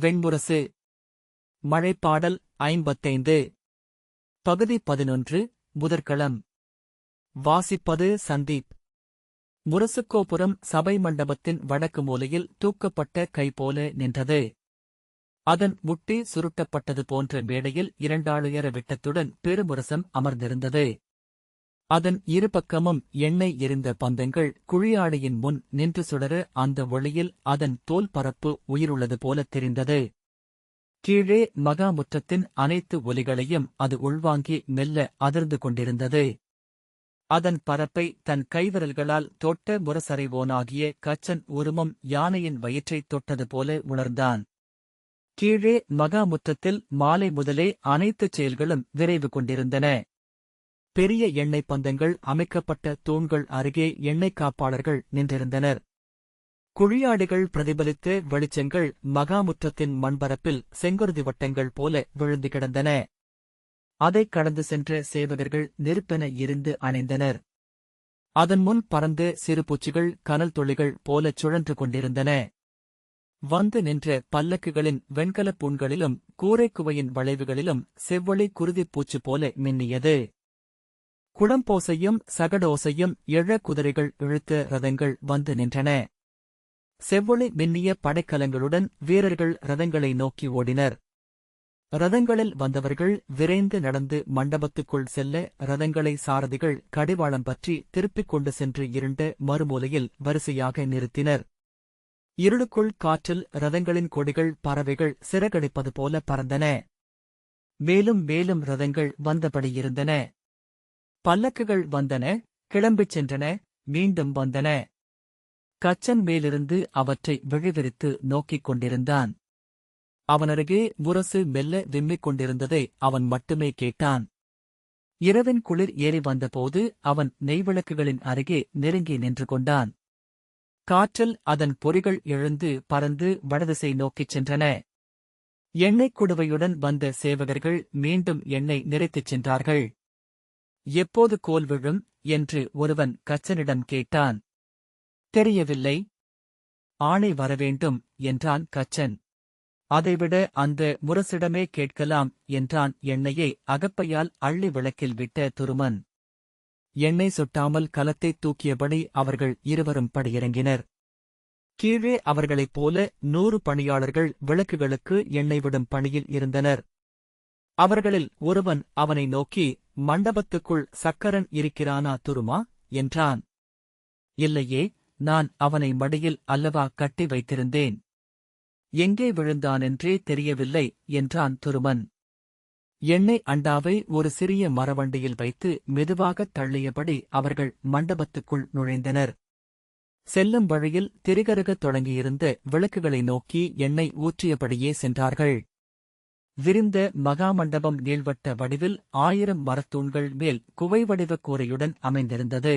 வெண்முரசு மழைப்பாடல் ஐம்பத்தைந்து. பகுதி பதினொன்று முதற்களம் வாசிப்பது சந்தீப். முரசுக்கோபுரம் சபை மண்டபத்தின் வடக்கு மூலையில் தூக்கப்பட்ட கை போல நின்றது. அதன் முட்டி சுருட்டப்பட்டது போன்ற மேடையில் இரண்டாளுயர விட்டத்துடன் பெருமுரசம் அமர்ந்திருந்தது. அதன் இருபக்கமும் எண்ணெய் எரிந்த பந்தங்கள் குழியாடையின் முன் நின்று சுடர அந்த ஒளியில் அதன் தோல் பரப்பு உயிருள்ளது போலத் தெரிந்தது. கீழே மகாமுற்றத்தின் அனைத்து ஒலிகளையும் அது உள்வாங்கி மெல்ல அதிர்ந்து கொண்டிருந்தது. அதன் பரப்பை தன் கைவிரல்களால் தொட்ட முரசறைவோனாகிய கச்சன் உருமம் யானையின் வயிற்றைத் தொட்டது போல உணர்ந்தான். கீழே மகாமுற்றத்தில் மாலை முதலே அனைத்துச் செயல்களும் விரைவு கொண்டிருந்தன. பெரிய எண்ணெய் பந்தங்கள் அமைக்கப்பட்ட தூண்கள் அருகே எண்ணெய் காப்பாளர்கள் நின்றிருந்தனர். குழியாடிகள் பிரதிபலித்த வெளிச்சங்கள் மகாமுற்றத்தின் மண்பரப்பில் செங்குருதி வட்டங்கள் போல விழுந்து கிடந்தன. அதைக் கடந்து சென்ற சேவகர்கள் நெருப்பென இருந்து அணைந்தனர். அதன் முன் பறந்த சிறு பூச்சிகள் கனல் துளிகள் போலச் சுழன்று கொண்டிருந்தன. வந்து நின்ற பல்லக்குகளின் வெண்கலப் பூண்களிலும் கூரைக்குவையின் வளைவுகளிலும் செவ்வொளி குருதிப் பூச்சு போல மின்னியது. குளம்போசையும் சகடோசையும் எழ குதிரைகள் இழுத்த ரதங்கள் வந்து நின்றன. செவ்வொளி மின்னிய படைக்கலங்களுடன் வீரர்கள் ரதங்களை நோக்கி ஓடினர். ரதங்களில் வந்தவர்கள் விரைந்து நடந்து மண்டபத்துக்குள் செல்ல ரதங்களை சாரதிகள் கடிவாளம் பற்றி திருப்பிக் கொண்டு சென்று இருண்ட மறுமூலையில் வரிசையாக நிறுத்தினர். இருளுக்குள் காற்றில் ரதங்களின் கொடிகள் பறவைகள் சிறகடிப்பது போல பறந்தன. மேலும் மேலும் ரதங்கள் வந்தபடியிருந்தன பல்லக்குகள் வந்தன கிளம்பிச் சென்றன மீண்டும் வந்தன. கச்சன் மேலிருந்து அவற்றை விழிவிரித்து நோக்கிக் கொண்டிருந்தான். அவனருகே முரசு மெல்ல விம்மிக் கொண்டிருந்ததை அவன் மட்டுமே கேட்டான். இரவின் குளிர் ஏறி வந்தபோது அவன் நெய்விளக்குகளின் அருகே நெருங்கி நின்று கொண்டான். காற்றில் அதன் பொறிகள் எழுந்து பறந்து வடதிசை நோக்கிச் சென்றன. எண்ணெய்க் குடுவையுடன் வந்த சேவகர்கள் மீண்டும் எண்ணெய் நிறைத்துச் சென்றார்கள். எப்போது கோல் விழும் என்று ஒருவன் கச்சனிடம் கேட்டான். தெரியவில்லை. ஆணை வரவேண்டும் என்றான் கச்சன் அதைவிட அந்த முரசிடமே கேட்கலாம் என்றான் எண்ணெயை அகப்பையால் அள்ளி விளக்கில் விட்ட துருமன். எண்ணெய் சுட்டாமல் கலத்தைத் தூக்கியபடி அவர்கள் இருவரும் படியிறங்கினர். கீழே அவர்களைப் போல நூறு பணியாளர்கள் விளக்குகளுக்கு எண்ணெய் விடும் பணியில் இருந்தனர். அவர்களில் ஒருவன் அவனை நோக்கி மண்டபத்துக்குள் சக்கரன் இருக்கிறானா துருமா? என்றான். இல்லையே நான் அவனை மடியில் அல்லவா கட்டி வைத்திருந்தேன்? எங்கே விழுந்தானென்றே தெரியவில்லை என்றான் துருமன். எண்ணெய் அண்டாவை ஒரு சிறிய மரவண்டியில் வைத்து மெதுவாகத் தள்ளியபடி அவர்கள் மண்டபத்துக்குள் நுழைந்தனர். செல்லும் வழியில் திரிகருகத் தொடங்கியிருந்த விளக்குகளை நோக்கி எண்ணெய் ஊற்றியபடியே சென்றார்கள். விரிந்த மகாமண்டபம் நீள்வட்ட வடிவில் ஆயிரம் மரத்தூண்கள் மேல் குவை வடிவ கூரையுடன் அமைந்திருந்தது.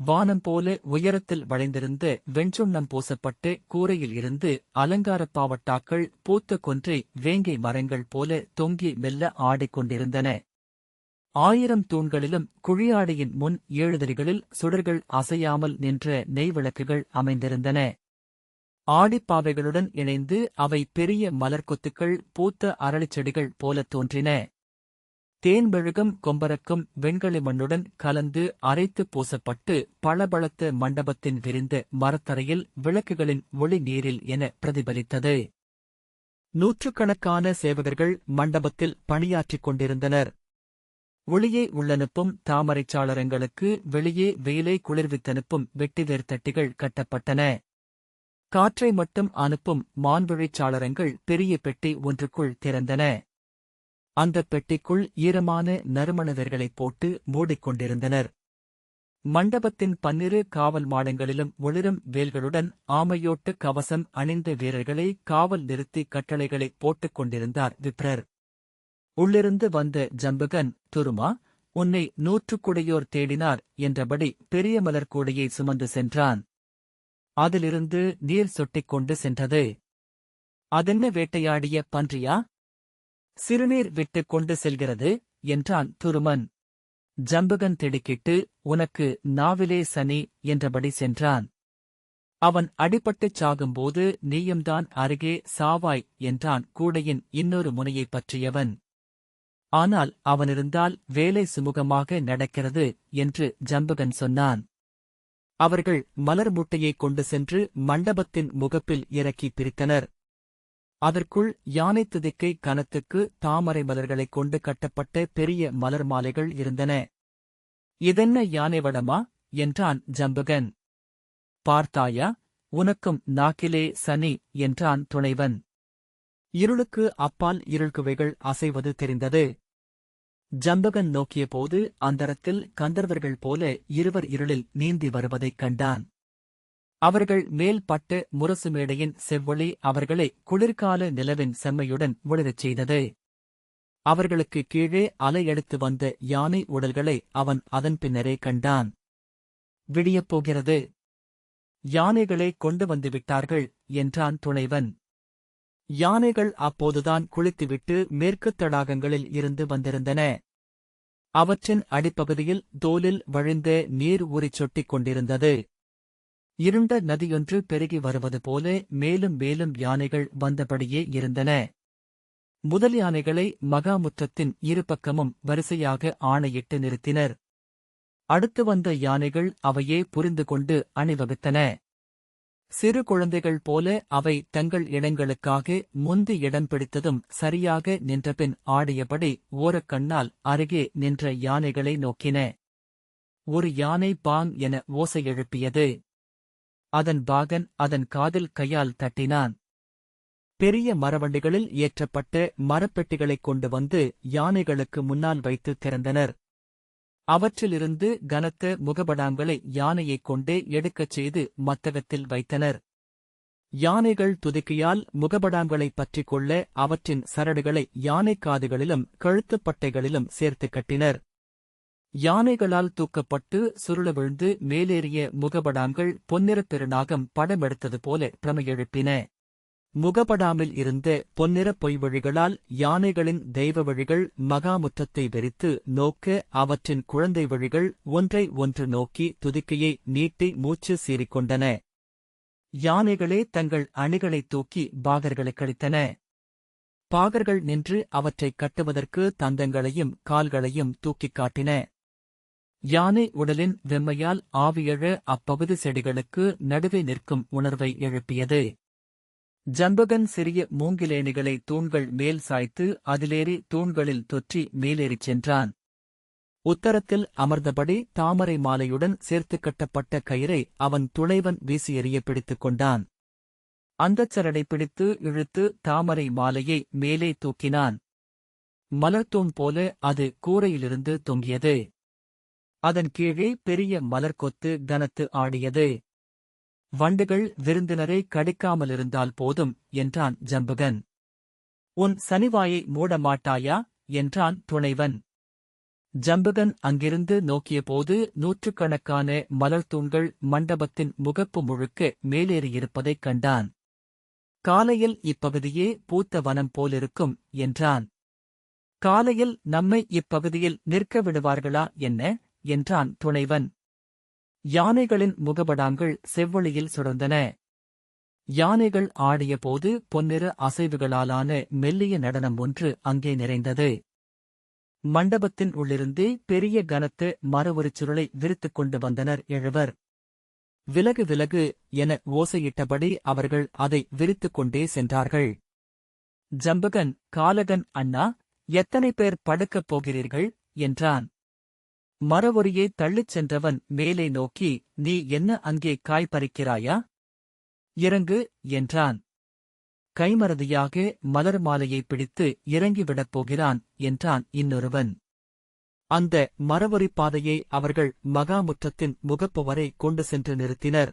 வானம் போல உயரத்தில் வளைந்திருந்த வெண்சுண்ணம் பூசப்பட்டு கூரையில் இருந்து அலங்காரப் பாவட்டாக்கள் பூத்த கொன்றை வேங்கை மரங்கள் போல தொங்கி மெல்ல ஆடிக்கொண்டிருந்தன ஆயிரம் தூண்களிலும் குழியாடியின் முன் ஏழுதறிகளில் சுடர்கள் அசையாமல் நின்ற நெய்விளக்குகள் அமைந்திருந்தன. ஆடிப்பாவைகளுடன் இணைந்து அவை பெரிய மலர்கொத்துக்கள் பூத்த அரளிச்செடிகள் போலத் தோன்றின. தேன்மெழுகும் கொம்பரக்கும் வெண்களி மண்ணுடன் கலந்து அரைத்து பூசப்பட்டு பளபளத்த மண்டபத்தின் விரிந்த மரத்தரையில் விளக்குகளின் ஒளி நீரில் என பிரதிபலித்தது. நூற்றுக்கணக்கான சேவகர்கள் மண்டபத்தில் பணியாற்றிக் கொண்டிருந்தனர். ஒளியை உள்ளனுப்பும் தாமரைச் சாளரங்களுக்கு வெளியே வெயிலை குளிர்வித்தனுப்பும் வெட்டிவேர் தட்டிகள் கட்டப்பட்டன. காற்றை மட்டும் அனுப்பும் மான்வழிச்சாளரங்கள் பெரிய பெட்டி ஒன்றுக்குள் திறந்தன. அந்தப் பெட்டிக்குள் ஈரமான நறுமணவர்களைப் போட்டு மூடிக்கொண்டிருந்தனர். மண்டபத்தின் பன்னிரு காவல் மாடங்களிலும் ஒளிரும் வேல்களுடன் ஆமையோட்டு கவசம் அணிந்த வீரர்களை காவல் நிறுத்தி கட்டளைகளை போட்டுக் கொண்டிருந்தார் விப்ரர். உள்ளிருந்து வந்த ஜம்புகன் துருமா உன்னை நூற்றுக்குடையோர் தேடினார் என்றபடி பெரிய மலர் கூடையை சுமந்து சென்றான். அதிலிருந்து நீர் சொட்டிக் கொண்டு சென்றது. அதென்ன வேட்டையாடிய பன்றியா? சிறுநீர் விட்டுக் கொண்டு செல்கிறது என்றான் துருமன். ஜம்புகன் திடுக்கிட்டு உனக்கு நாவிலே சனி என்றபடி சென்றான். அவன் அடிபட்டுச் சாகும்போது நீயும்தான் அருகே சாவாய் என்றான் கூடையின் இன்னொரு முனையைப் பற்றியவன். ஆனால் அவனிருந்தால் வேலை சுமூகமாக நடக்கிறது என்று ஜம்புகன் சொன்னான். அவர்கள் மலர் மூட்டையைக் கொண்டு சென்று மண்டபத்தின் முகப்பில் இறக்கி பிரித்தனர். அதற்குள் யானை துதிக்கை கனத்துக்கு தாமரை மலர்களைக் கொண்டு கட்டப்பட்ட பெரிய மலர் மாலைகள் இருந்தன. இதென்ன யானை வடமா? என்றான் ஜம்புகன். பார்த்தாயா உனக்கும் நாக்கிலே சனி என்றான் துணைவன். இருளுக்கு அப்பால் இருள்குவைகள் அசைவது தெரிந்தது. ஜம்பகன் நோக்கியபோது அந்தரத்தில் கந்தர்வர்கள் போல இருவர் இருளில் நீந்தி வருவதைக் கண்டான். அவர்கள் மேல் பட்டு முரசு மேடையின் செவ்வொளி அவர்களை குளிர்கால நிலவின் செம்மையுடன் ஒளிரச் செய்தது. அவர்களுக்கு கீழே அலையெடுத்து வந்த யானை உடல்களை அவன் அதன் பின்னரே கண்டான். விடியப் போகிறது. யானைகளை கொண்டு வந்து விட்டார்கள் என்றான் துணைவன். யானைகள் அப்போதுதான் குளித்துவிட்டு மேற்குத் தடாகங்களில் இருந்து வந்திருந்தன. அவற்றின் அடிப்பகுதியில் தோலில் வழிந்த நீர் ஊறிச் சொட்டிக் கொண்டிருந்தது. இருண்ட நதியொன்று பெருகி வருவது போல மேலும் மேலும் யானைகள் வந்தபடியே இருந்தன. முதல் யானைகளை மகாமுற்றத்தின் இருபக்கமும் வரிசையாக ஆணையிட்டு நிறுத்தினர். அடுத்து வந்த யானைகள் அவையே புரிந்து கொண்டு அணிவகுத்தன. சிறு குழந்தைகள் போல அவை தங்கள் இடங்களுக்காக முந்தி இடம் பிடித்ததும் சரியாக நின்றபின் ஆடியபடி ஓரக்கண்ணால் அருகே நின்ற யானைகளை நோக்கின. ஒரு யானை பாங் என ஓசை எழுப்பியது. அதன் பாகன் அதன் காதில் கையால் தட்டினான். பெரிய மரவண்டிகளில் ஏற்றப்பட்ட மரப்பெட்டிகளைக் கொண்டு வந்து யானைகளுக்கு முன்னால் வைத்து திறந்தனர். அவற்றிலிருந்து கனத்த முகபடாங்களை யானையைக் கொண்டே எடுக்கச் செய்து மத்தகத்தில் வைத்தனர். யானைகள் துதிக்கையால் முகபடாங்களைப் பற்றிக் கொள்ள அவற்றின் சரடுகளை யானை காதுகளிலும் கழுத்துப்பட்டைகளிலும் சேர்த்துக் கட்டினர். யானைகளால் தூக்கப்பட்டு சுருள விழுந்து மேலேறிய முகபடாங்கள் பொன்னிறப் பெருநாகம் படமெடுத்தது போல பிரமையெழுப்பின. முகப்படாமல் இருந்த பொன்னிறப் பொய்வழிகளால் யானைகளின் தெய்வ வழிகள் மகாமுத்தத்தை வெறித்து நோக்க அவற்றின் குழந்தை வழிகள் ஒன்றை ஒன்று நோக்கி துதிக்கையை நீட்டி மூச்சு சீறிக்கொண்டன. யானைகளே தங்கள் அணிகளைத் தூக்கி பாகர்களைக் கழித்தன பாகர்கள் நின்று அவற்றைக் கட்டுவதற்கு தந்தங்களையும் கால்களையும் தூக்கிக் காட்டின. யானை உடலின் வெம்மையால் ஆவியழ அப்பகுதி செடிகளுக்கு நடுவே நிற்கும் உணர்வை எழுப்பியது. ஜம்பகன் சிறிய மூங்கிலேணிகளை தூண்கள் மேல் சாய்த்து அதிலேறி தூண்களில் தொற்றி மேலேறிச் சென்றான். உத்தரத்தில் அமர்ந்தபடி தாமரை மாலையுடன் சேர்த்து கட்டப்பட்ட கயிறை அவன் துணைவன் வீசி எறிய பிடித்துக் கொண்டான். அந்தச் சரடை பிடித்து இழுத்து தாமரை மாலையை மேலே தூக்கினான். மலர்த்தூண் போல அது கூரையிலிருந்து தொங்கியது. அதன் கீழே பெரிய மலர்கொத்து கனத்து ஆடியது. வண்டுகள் விருந்தினரை கடிக்காமலிருந்தால் போதும் என்றான் ஜம்புகன். உன் சனிவாயை மூட மாட்டாயா என்றான் துணைவன். ஜம்புகன் அங்கிருந்து நோக்கியபோது நூற்றுக்கணக்கான மலர்த்தூண்கள் மண்டபத்தின் முகப்பு முழுக்க மேலேறியிருப்பதைக் கண்டான். காலையில் இப்பகுதியே பூத்த வனம் போலிருக்கும் என்றான். காலையில் நம்மை இப்பகுதியில் நிற்க விடுவார்களா என்ன? என்றான் துணைவன். யானைகளின் முகபடாங்கள் செவ்வொளியில் சுடர்ந்தன. யானைகள் ஆடியபோது பொன்னிற அசைவுகளாலான மெல்லிய நடனம் ஒன்று அங்கே நிறைந்தது. மண்டபத்தின் உள்ளிருந்தே பெரிய கனத்து மரவொரு சுருளை விரித்துக் கொண்டு வந்தனர் எழுவர். விலகு விலகு என ஓசையிட்டபடி அவர்கள் அதை விரித்துக் கொண்டே சென்றார்கள். ஜம்பகன் காலகன் அண்ணா எத்தனை பேர் படுக்கப் போகிறீர்கள்? என்றான். மரவொரியை தள்ளிச் சென்றவன் மேலே நோக்கி நீ என்ன அங்கே காய் பறிக்கிறாயா? இறங்கு என்றான். கைமறதியாக மலர் மாலையை பிடித்து இறங்கிவிடப் போகிறான் என்றான் இன்னொருவன். அந்த மரவரி பாதையை அவர்கள் மகாமுற்றத்தின் முகப்பு வரை கொண்டு சென்று நிறுத்தினர்.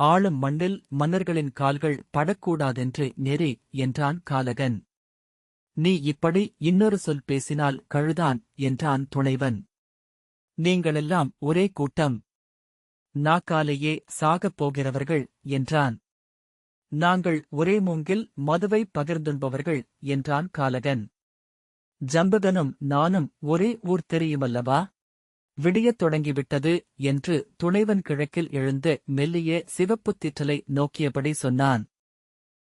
ஆளும் மண்ணில் மன்னர்களின் கால்கள் படக்கூடாதென்று நெறி என்றான் காலகன். நீ இப்படி இன்னொரு சொல் பேசினால் கழுதான் என்றான் துணைவன். நீங்களெல்லாம் ஒரே கூட்டம். நாக்காலேயே சாகப் போகிறவர்கள் என்றான். நாங்கள் ஒரே மூங்கில் மதுவை பகிர்ந்துண்பவர்கள் என்றான் காலகன். ஜம்பகனும் நானும் ஒரே ஊர் தெரியுமல்லவா? விடியத் தொடங்கிவிட்டது என்று துணைவன் கிழக்கில் எழுந்து மெல்லிய சிவப்புத் திற்றலை நோக்கியபடி சொன்னான்.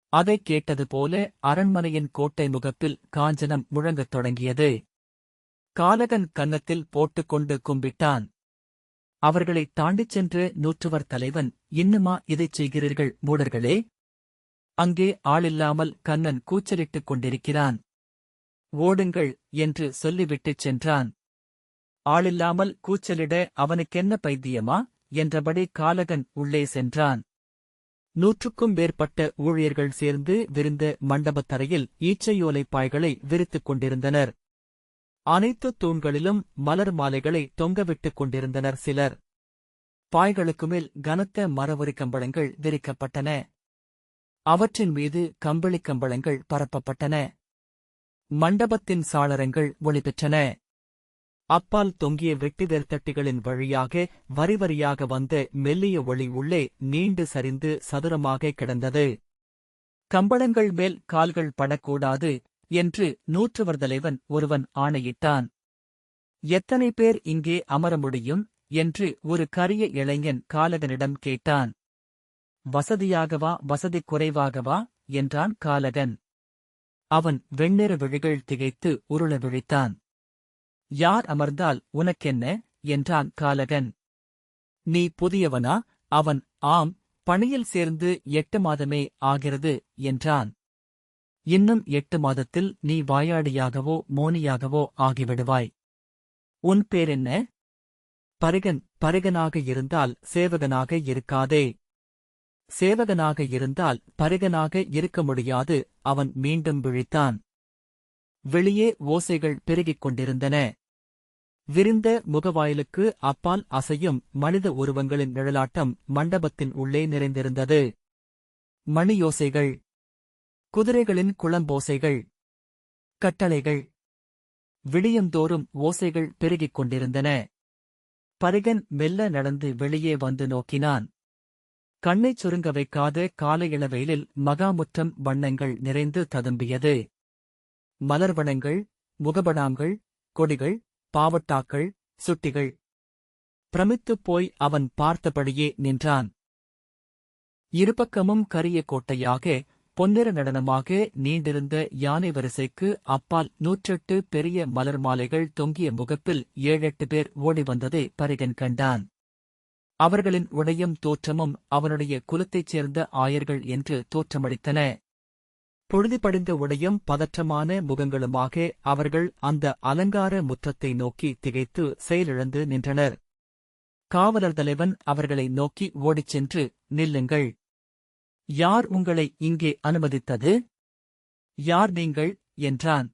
அதைக் கேட்டது போல அரண்மனையின் கோட்டை முகப்பில் காஞ்சனம் முழங்கத் தொடங்கியது. காலகன் கன்னத்தில் போட்டுக்கொண்டு கும்பிட்டான். அவர்களைத் தாண்டிச் சென்று நூற்றுவர் தலைவன் இன்னுமா இதைச் செய்கிறீர்கள் மூடர்களே? அங்கே ஆளில்லாமல் கண்ணன் கூச்சலிட்டுக் கொண்டிருக்கிறான். ஓடுங்கள் என்று சொல்லிவிட்டுச் சென்றான். ஆளில்லாமல் கூச்சலிட அவனுக்கென்ன பைத்தியமா? என்றபடி காலகன் உள்ளே சென்றான். நூற்றுக்கும் மேற்பட்ட ஊழியர்கள் சேர்ந்து விருந்த மண்டபத் தரையில் ஈச்சையோலைப் பாய்களை விரித்துக் கொண்டிருந்தனர். அனைத்து தூண்களிலும் மலர் மாலைகளை தொங்கவிட்டுக் கொண்டிருந்தனர் சிலர். பாய்களுக்கு மேல் கனத்த மரவரி கம்பளங்கள் விரிக்கப்பட்டன. அவற்றின் மீது கம்பளிக் கம்பளங்கள் பரப்பப்பட்டன. மண்டபத்தின் சாளரங்கள் ஒளிபெற்றன. அப்பால் தொங்கிய வெட்டிதர் தட்டிகளின் வழியாக வரிவரியாக வந்த மெல்லிய ஒளி உள்ளே நீண்டு சரிந்து சதுரமாக கிடந்தது. கம்பளங்கள் மேல் கால்கள் படக்கூடாது. என்று நூற்றுவர் தலைவன் ஒருவன் ஆணையிட்டான். எத்தனை பேர் இங்கே அமர முடியும்? என்று ஒரு கரிய இளைஞன் காலகனிடம் கேட்டான். வசதியாகவா வசதி குறைவாகவா என்றான் காலகன். அவன் வெண்ணிற விழிகள் திகைத்து உருள விழித்தான். யார் அமர்ந்தால் உனக்கென்ன? என்றான் காலகன். நீ புதியவனா? அவன் ஆம் பணியில் சேர்ந்து எட்டு மாதமே ஆகிறது என்றான். இன்னும் எட்டு மாதத்தில் நீ வாயாடியாகவோ மோனியாகவோ ஆகிவிடுவாய். உன் பேரென்ன? பரிகன் பரிகனாக இருந்தால் சேவகனாக இருக்காதே. சேவகனாக இருந்தால் பரிகனாக இருக்க முடியாது அவன் மீண்டும் விழித்தான். வெளியே ஓசைகள் பெருகிக் கொண்டிருந்தன. விரிந்த முகவாயிலுக்கு அப்பால் அசையும் மனித உருவங்களின் நிழலாட்டம் மண்டபத்தின் உள்ளே நிறைந்திருந்தது. மணியோசைகள். குதிரைகளின் குளம்போசைகள் கட்டளைகள். விடியந்தோறும் ஓசைகள் பெருகிக் கொண்டிருந்தன. பரிகன் மெல்ல நடந்து வெளியே வந்து நோக்கினான். கண்ணைச் சுருங்க வைக்காத காலை இளவெயிலில் மகாமுற்றம் வண்ணங்கள் நிறைந்து ததும்பியது. மலர்வனங்கள் முகபடாங்கள் கொடிகள் பாவட்டாக்கள் சுட்டிகள். பிரமித்துப் போய் அவன் பார்த்தபடியே நின்றான். இருபக்கமும் கரிய கோட்டையாக பொன்னிற நடனமாக நீண்டிருந்த யானை வரிசைக்கு அப்பால் நூற்றெட்டு பெரிய மலர் மாலைகள் தொங்கிய முகப்பில் ஏழெட்டு பேர் ஓடி வந்ததை பரிகன் கண்டான். அவர்களின் உடையும் தோற்றமும் அவனுடைய குலத்தைச் சேர்ந்த ஆயர்கள் என்று தோற்றமளித்தன. பொழுதுபடிந்த உடையும் பதற்றமான முகங்களுமாக அவர்கள் அந்த அலங்கார முற்றத்தை நோக்கி திகைத்து செயலிழந்து நின்றனர். காவலர் தலைவன் அவர்களை நோக்கி ஓடிச் சென்று நில்லுங்கள். யார் உங்களை இங்கே அனுமதித்தது? யார் நீங்கள்? என்றான்.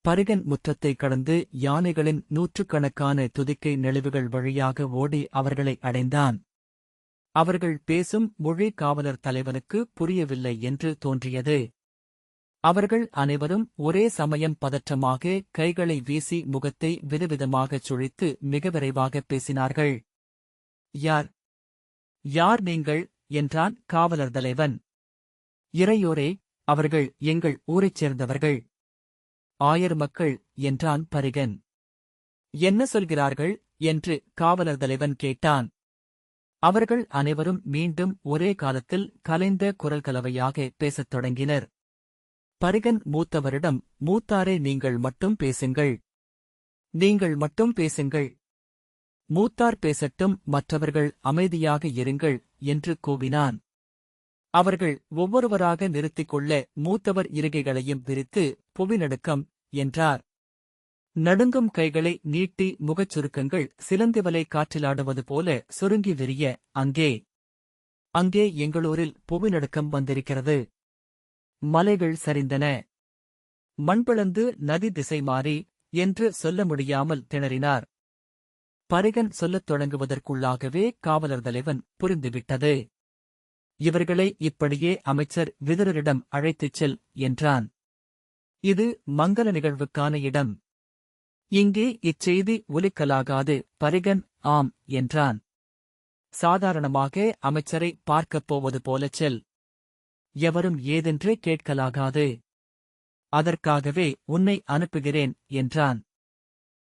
பரிகன் முற்றத்தை கடந்து யானைகளின் நூற்றுக்கணக்கான துதிக்கை நெளிவுகள் வழியாக ஓடி அவர்களை அடைந்தான். அவர்கள் பேசும் மொழி காவலர் தலைவனுக்கு புரியவில்லை என்று தோன்றியது. அவர்கள் அனைவரும் ஒரே சமயம் பதற்றமாக கைகளை வீசி முகத்தை விதவிதமாகச் சுழித்து மிக விரைவாகப் பேசினார்கள். யார்? யார் நீங்கள்? என்றான் காவலர் தலைவன். இறையோரே அவர்கள் எங்கள் ஊரைச் சேர்ந்தவர்கள். ஆயர் மக்கள் என்றான் பரிகன். என்ன சொல்கிறார்கள்? என்று காவலர் தலைவன் கேட்டான். அவர்கள் அனைவரும் மீண்டும் ஒரே காலத்தில் கலைந்த குரல் கலவையாக பேசத் தொடங்கினர். பரிகன் மூத்தவரிடம் மூத்தாரே நீங்கள் மட்டும் பேசுங்கள். நீங்கள் மட்டும் பேசுங்கள். மூத்தார் பேசட்டும் மற்றவர்கள் அமைதியாக இருங்கள் என்று கூவினான். அவர்கள் ஒவ்வொருவராக நிறுத்திக் கொள்ள மூத்தவர் இருகைகளையும் விரித்து புவிநடுக்கம் என்றார். நடுங்கும் கைகளை நீட்டி முகச் சுருக்கங்கள் சிலந்திவலை காற்றிலாடுவது போல சுருங்கி விரிய அங்கே. அங்கே எங்களூரில் புவிநடுக்கம் வந்திருக்கிறது. மலைகள் சரிந்தன. மண்பிளந்து நதி திசை மாறி என்று சொல்ல முடியாமல் திணறினார். பரிகன் சொல்லத் தொடங்குவதற்குள்ளாகவே காவலர் தலைவன் புரிந்துவிட்டது. இவர்களை இப்படியே அமைச்சர் விதுரரிடம் அழைத்துச் செல் என்றான். இது மங்கள நிகழ்வுக்கான இடம். இங்கே இச்செய்தி ஒலிக்கலாகாது பரிகன் ஆம் என்றான். சாதாரணமாக அமைச்சரை பார்க்கப் போவது போலச் செல். எவரும் ஏதென்று கேட்கலாகாது. அதற்காகவே உன்னை அனுப்புகிறேன் என்றான்.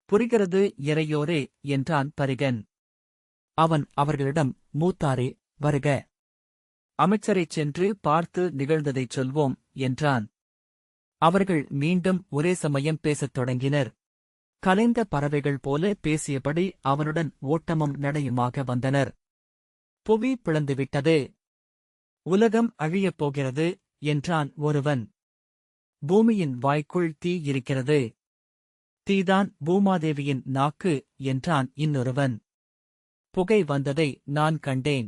புரிகிறது இறையோரே என்றான் பரிகன். அவன் அவர்களிடம் மூத்தாரே வருக. அமைச்சரைச் சென்று பார்த்து நிகழ்ந்ததைச் சொல்வோம் என்றான். அவர்கள் மீண்டும் ஒரே சமயம் பேசத் தொடங்கினர். கலைந்த பறவைகள் போல பேசியபடி அவனுடன் ஓட்டமும் நடையுமாக வந்தனர். புவி பிளந்துவிட்டது. உலகம் அழியப் போகிறது என்றான் ஒருவன். பூமியின் வாய்க்குள் தீ இருக்கிறது. தீதான் பூமாதேவியின் நாக்கு என்றான் இன்னொருவன். புகை வந்ததை நான் கண்டேன்.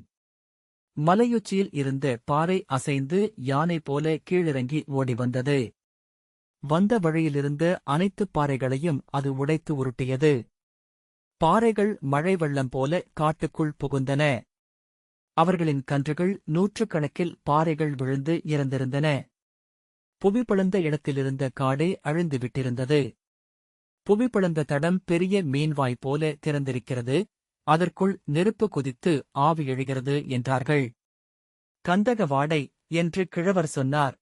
மலையுச்சியில் இருந்த பாறை அசைந்து யானை போல கீழிறங்கி ஓடி வந்தது. வந்த வழியிலிருந்த அனைத்து பாறைகளையும் அது உடைத்து உருட்டியது. பாறைகள் மழை வெள்ளம் போல காட்டுக்குள் புகுந்தன. அவர்களின் கன்றுகள் நூற்றுக்கணக்கில் பாறைகள் விழுந்து இறந்திருந்தன. புவி பிளந்த இடத்திலிருந்த காடே அழிந்து விட்டிருந்தது தடம் பெரிய மீன்வாய் போல திறந்திருக்கிறது அதற்குள் நெருப்பு குதித்து ஆவி எழுகிறது என்றார்கள். கந்தக வாடை என்று கிழவர் சொன்னார்.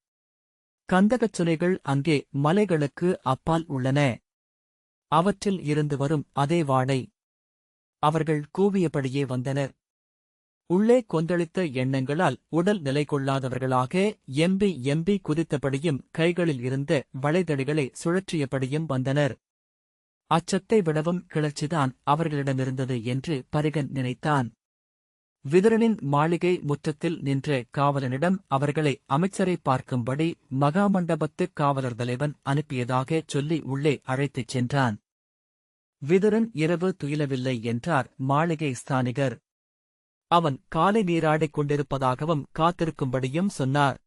கந்தகச் சுனைகள் அங்கே மலைகளுக்கு அப்பால் உள்ளன. அவற்றில் இருந்து வரும் அதே வாடை. அவர்கள் கூவியபடியே வந்தனர். உள்ளே கொந்தளித்த எண்ணங்களால் உடல் நிலை கொள்ளாதவர்களாக எம்பி எம்பி குதித்தபடியும் கைகளில் இருந்த வளைதடிகளை சுழற்றியபடியும் வந்தனர். அச்சத்தை விடவும் கிளர்ச்சிதான் அவர்களிடமிருந்தது என்று பரிகன் நினைத்தான். விதுரனின் மாளிகை முற்றத்தில் நின்ற காவலனிடம் அவர்களை அமைச்சரை பார்க்கும்படி மகாமண்டபத்து காவலர் தலைவன் அனுப்பியதாகச் சொல்லி உள்ளே அழைத்துச் சென்றான். விதுரன் இரவு துயிலவில்லை என்றார் மாளிகை ஸ்தானிகர். அவன் காலை நீராடிக் கொண்டிருப்பதாகவும் காத்திருக்கும்படியும் சொன்னார்.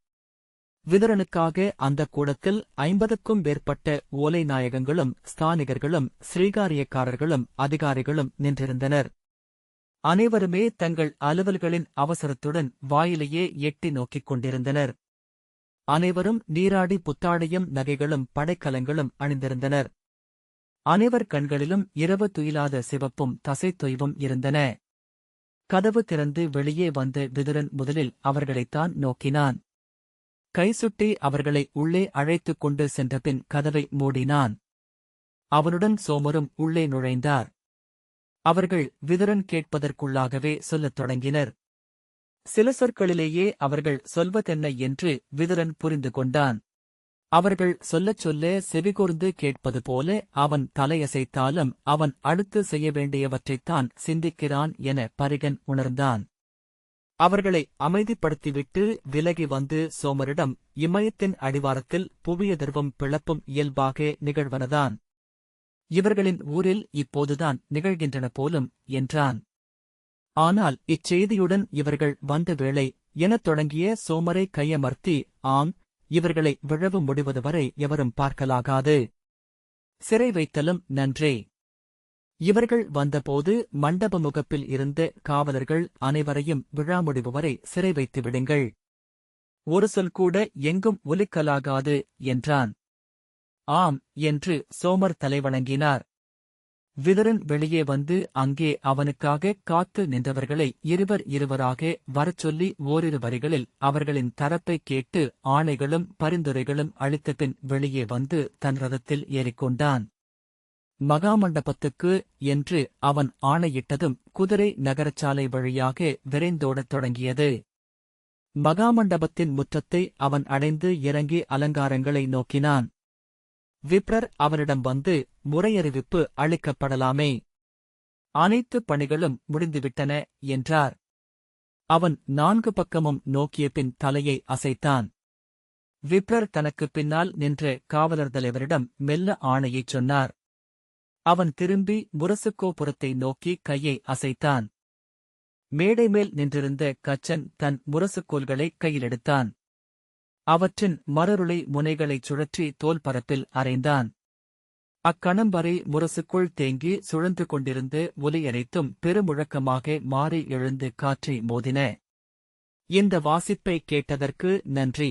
விதுரனுக்காக அந்த கூடத்தில் ஐம்பதுக்கும் மேற்பட்ட ஓலை நாயகங்களும் ஸ்தானிகர்களும் ஸ்ரீகாரியக்காரர்களும் அதிகாரிகளும் நின்றிருந்தனர். அனைவருமே தங்கள் அலுவல்களின் அவசரத்துடன் வாயிலேயே எட்டி நோக்கிக் கொண்டிருந்தனர். அனைவரும் நீராடி புத்தாடையும் நகைகளும் படைக்கலங்களும் அணிந்திருந்தனர். அனைவர் கண்களிலும் இரவு துயிலாத சிவப்பும் தசைத்தொய்வும் இருந்தன. கதவு திறந்து வெளியே வந்த விதுரன் முதலில் அவர்களைத்தான் நோக்கினான். கைசுட்டி அவர்களை உள்ளே அழைத்துக் கொண்டு சென்றபின் கதவை மூடினான். அவனுடன் சோமரும் உள்ளே நுழைந்தார். அவர்கள் விதுரன் கேட்பதற்குள்ளாகவே சொல்லத் தொடங்கினர். சில சொற்களிலேயே அவர்கள் சொல்வதென்ன என்று விதுரன் புரிந்து கொண்டான். அவர்கள் சொல்லச் சொல்ல செவிகூர்ந்து கேட்பது போல அவன் தலையசைத்தாலும் அவன் அடுத்து செய்ய வேண்டியவற்றைத்தான் சிந்திக்கிறான் என பரிகன் உணர்ந்தான். அவர்களை அமைதிப்படுத்திவிட்டு விலகி வந்து சோமரிடம் இமயத்தின் அடிவாரத்தில் புவியதிர்வும் பிளப்பும் இயல்பாக நிகழ்வனதான். இவர்களின் ஊரில் இப்போதுதான் நிகழ்கின்றன போலும் என்றான். ஆனால் இச்செய்தியுடன் இவர்கள் வந்த வேளை எனத் தொடங்கிய சோமரை கையமர்த்தி ஆம் இவர்களை விழவு முடிவது வரை எவரும் பார்க்கலாகாது. சிறை வைத்தலும் நன்றே. இவர்கள் வந்தபோது மண்டப முகப்பில் இருந்த காவலர்கள் அனைவரையும் விழா முடிவு வரை சிறை வைத்து விடுங்கள். ஒரு சொல் கூட எங்கும் ஒலிக்கலாகாது என்றான். ஆம் என்று சோமர் தலைவணங்கினார் விதரன் வெளியே வந்து அங்கே அவனுக்காக காத்து நின்றவர்களை இருவர் இருவராக வரச் சொல்லி ஓரிரு வரிகளில் அவர்களின் தரப்பை கேட்டு ஆணைகளும் பரிந்துரைகளும் அளித்தபின் வெளியே வந்து தன் ரதத்தில் ஏறிக்கொண்டான். மகாமண்டபத்துக்கு என்று அவன் ஆணையிட்டதும் குதிரை நகரச்சாலை வழியாக விரைந்தோடத் தொடங்கியது. மகாமண்டபத்தின் முற்றத்தை அவன் அடைந்து இறங்கி அலங்காரங்களை நோக்கினான். விப்ரர் அவனிடம் வந்து முறையறிவிப்பு அளிக்கப்படலாமே. அனைத்து பணிகளும் முடிந்துவிட்டன என்றார். அவன் நான்கு பக்கமும் நோக்கிய பின் தலையை அசைத்தான். விப்ரர் தனக்கு பின்னால் நின்ற காவலர் தலைவரிடம் மெல்ல ஆணையைச் சொன்னார். அவன் திரும்பி முரசுக்கோபுரத்தை நோக்கி கையை அசைத்தான். மேடை மேல் நின்றிருந்த கச்சன் தன் முரசுக்கோள்களை கையிலெடுத்தான். அவற்றின் மரருளை முனைகளைச் சுழற்றி தோல் பரப்பில் அறைந்தான் அக்கணம் வரை முரசுக்குள் தேங்கி சுழந்து கொண்டிருந்து ஒலியனைத்தும் பெருமுழக்கமாக மாறி எழுந்து காற்றை மோதின. இந்த வாசிப்பை கேட்டதற்கு நன்றி.